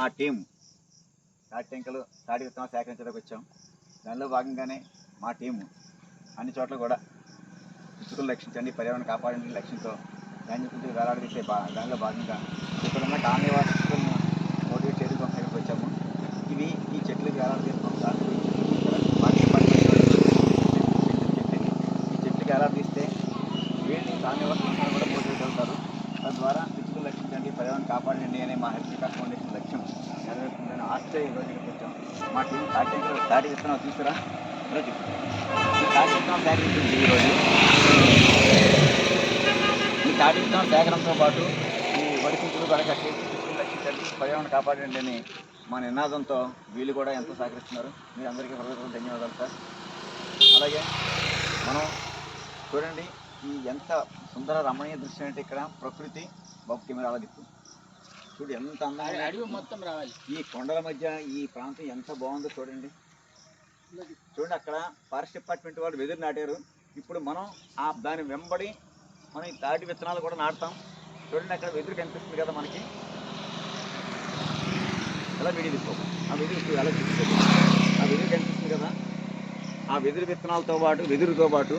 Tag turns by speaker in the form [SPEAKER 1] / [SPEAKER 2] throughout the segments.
[SPEAKER 1] మా టీం తాటి టెంకలు తాటి విత్తనాలు సేకరించడానికి వచ్చాం. దానిలో భాగంగానే మా టీము అన్ని చోట్ల కూడా పిచ్చుకలు రక్షించండి పర్యావరణ కాపాడండి లక్ష్యంతో దాని కుంటూ వేలాడదీసే బా దానిలో భాగంగా ఇక్కడ ఉన్న కాలనీ వాసులను మోటివేట్ చేయడం కోసం ఇక్కడికి వచ్చాము. ఇవి ఈ చెట్లకు వేలాడదీస్తాం దాని ఇక్కడ వాటి ఈ చెట్లు వేలాడదీస్తే వీళ్ళని కాలనీ వాసులందరూ కూడా మోటివేట్ అవుతారు. తద్వారా పిచ్చుకలు రక్షించండి పర్యావరణ కాపాడండి అనే మా హెల్త్ ఫౌండేషన్ లక్ష్యం ఈరోజు ఇక్కడికి వచ్చాం మా టీం తాటి తాటి విత్తనాలు తీసుకురా. ఈరోజు తాటి విత్తనాలు సేకరించింది ఈరోజు ఈ తాటి విత్తనాల సేకరణతో పాటు ఈ వడిపించులు వడకట్టి పిచ్చుకలు రక్షించండి పర్యావరణ కాపాడండి అని మా నినాదంతో వీళ్ళు కూడా ఎంతో సహకరిస్తున్నారు. మీ అందరికీ హృదయపూర్వక ధన్యవాదాలు సార్. అలాగే మనం చూడండి ఈ ఎంత సుందర రమణీయ దృశ్యం అంటే ఇక్కడ ప్రకృతి బాబు కెమెరా దిక్కు. చూడు ఎంత అందంగా
[SPEAKER 2] అడవి మొత్తం రావాలి.
[SPEAKER 1] ఈ కొండల మధ్య ఈ ప్రాంతం ఎంత బాగుందో చూడండి. చూడండి అక్కడ ఫారెస్ట్ డిపార్ట్మెంట్ వాళ్ళు వెదురు నాటారు. ఇప్పుడు మనం ఆ దాని వెంబడి మనం ఈ తాటి విత్తనాలు కూడా నాటుతాం. చూడండి అక్కడ వెదురు కనిపిస్తుంది కదా మనకి. ఎలా వీడియో తీసుకో. ఆ వెదురు ఇప్పుడు ఎలా తీసుకో ఆ వెదురు కనిపిస్తుంది కదా. ఆ వెదురు విత్తనాలతో పాటు వెదురుతో పాటు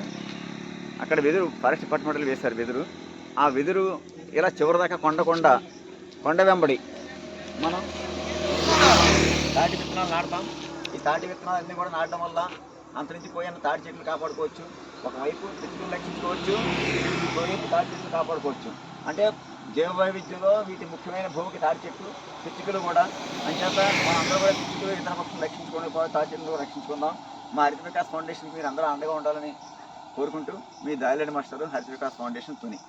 [SPEAKER 1] అక్కడ వెదురు ఫారెస్ట్ డిపార్ట్మెంట్ వాళ్ళు వేశారు వెదురు. ఆ వెదురు ఇలా చివరిదాకా కొండ కొండ కొండ వెంబడి మనం తాటి విత్తనాలు నాటుతాం. ఈ తాటి విత్తనాలు అన్నీ కూడా నాటడం వల్ల అంతరించిపోయిన తాటి చెట్లు కాపాడుకోవచ్చు. ఒకవైపు పిచ్చుకలు రక్షించుకోవచ్చు ఇంకోవైపు తాటి చెట్లు కాపాడుకోవచ్చు. అంటే జీవ వైవిధ్యంలో వీటి ముఖ్యమైన భూమికి తాటి చెట్లు పిచ్చుకలు కూడా. అంచేత మనందరూ కూడా పిచ్చుకలు ఇతర పక్షులు రక్షించుకోవడం తాటి చెట్లు రక్షించుకుందాం. మా హరిత వికాస్ ఫౌండేషన్కి మీరు అందరూ అండగా ఉండాలని కోరుకుంటూ మీ దాయిలేడి మాస్టర్ హరిత వికాస్ ఫౌండేషన్ తుని.